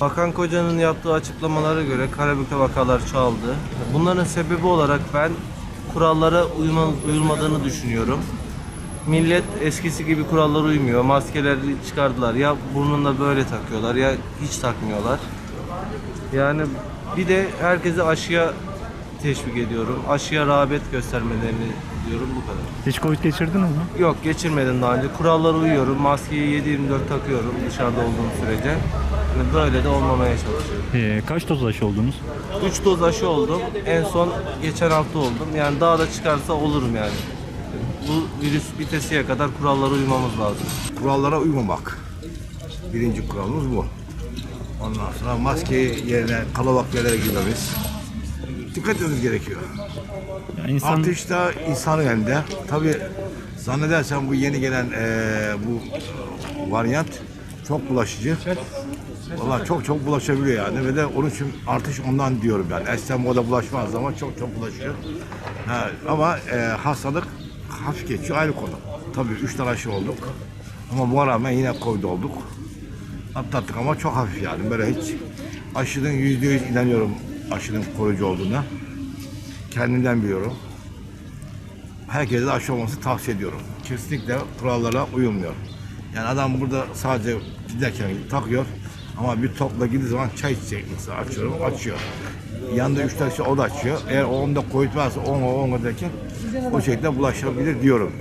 Bakan Koca'nın yaptığı açıklamalara göre Karabük'te vakalar çoğaldı. Bunların sebebi olarak ben kurallara uyma, uyulmadığını düşünüyorum. Millet eskisi gibi kurallara uymuyor. Maskeleri çıkardılar. Ya burnunda böyle takıyorlar ya hiç takmıyorlar. Yani bir de herkesi aşıya teşvik ediyorum. Aşıya rağbet göstermelerini diyorum bu kadar. Hiç Covid geçirdiniz mi? Yok geçirmedim daha önce. Kurallara uyuyorum. Maskeyi 7-24 takıyorum dışarıda olduğum sürece. Yani Böyle de olmamaya çalışıyorum. Ee, kaç doz aşı oldunuz? 3 doz aşı oldum. En son geçen hafta oldum. Yani daha da çıkarsa olurum yani. Bu virüs bitesiye kadar kurallara uymamız lazım. kurallara uymamak. Birinci kuralımız bu. Ondan sonra maske yerine kalabalık yerlere girmemiz. Dikkat etmemiz gerekiyor. Yani insan Artış da insanın elinde. Tabi zannedersen bu yeni gelen eee, bu varyant çok bulaşıcı. Valla çok çok bulaşabiliyor yani ve de onun için artış ondan diyorum yani. Eskiden bu da bulaşmaz ama çok çok bulaşıyor. Ha, ama eee, hastalık hafif geçiyor ayrı konu. Tabii üç tane aşı olduk. Ama buna rağmen yine Covid olduk. Atlattık ama çok hafif yani. Böyle hiç aşının yüzde yüz inanıyorum aşının koruyucu olduğunu kendimden biliyorum. Herkese aşı olması tavsiye ediyorum. Kesinlikle kurallara uyulmuyor. Yani adam burada sadece giderken takıyor ama bir topla gidip zaman çay içecek mesela açıyorum açıyor. Yanında üç tane şey, o da açıyor. Eğer o onda koyutmazsa on o on derken o şekilde bulaşabilir diyorum.